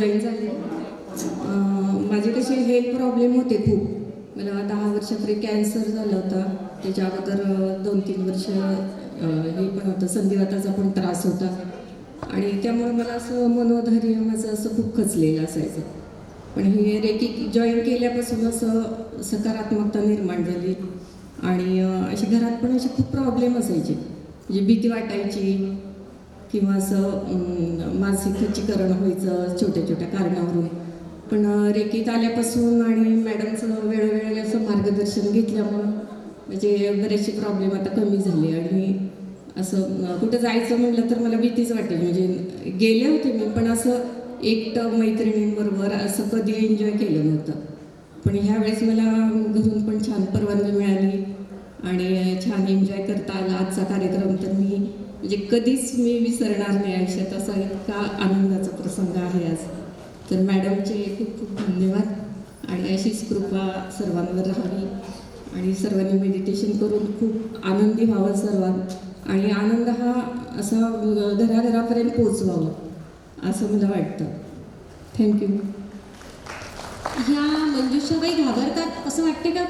Join झाले. माझे कसे हेल्थ प्रॉब्लेम होते खूप. मला दहा वर्षापूर्वी कॅन्सर झाला होता. त्याच्या अगोदर दोन तीन वर्ष हे पण होतं. संधिवाताचा पण त्रास होता. आणि त्यामुळे मला असं मनोधैर्य माझं असं खूप खचलेलं असायचं. पण हे रेकी जॉईन केल्यापासून असं सकारात्मकता निर्माण झाली. आणि अशी असे घरात पण असे खूप प्रॉब्लेम असायचे. म्हणजे भीती वाटायची. किंवा असं अं, मानसिक खच्चीकरण व्हायचं छोट्या छोट्या कारणावरून. पण रेकीत आल्यापासून आणि मॅडमचं वेळोवेळी असं मार्गदर्शन घेतल्यामुळं म्हणजे बरेचसे प्रॉब्लेम आता कमी झाले आणि असं कुठं जायचं म्हटलं तर मला भीतीच वाटेल. म्हणजे गेले होते मी पण असं एकटं मैत्रिणींबरोबर असं कधी एन्जॉय केलं नव्हतं. पण ह्यावेळेस मला घरून पण छान परवानगी मिळाली आणि छान एन्जॉय करता आला आजचा कार्यक्रम तर मी म्हणजे कधीच मी विसरणार नाही आयुष्यात असा इतका आनंदाचा प्रसंग आहे आज. तर मॅडमचे खूप खूप धन्यवाद आणि अशीच कृपा सर्वांवर राहावी आणि सर्वांनी मेडिटेशन करून खूप आनंदी व्हावं सर्वात आणि आनंद हा असा घराघरापर्यंत पोचवावा असं मला वाटतं. थँक्यू ह्या मंजुषाबाई घाबरतात असं वाटते का?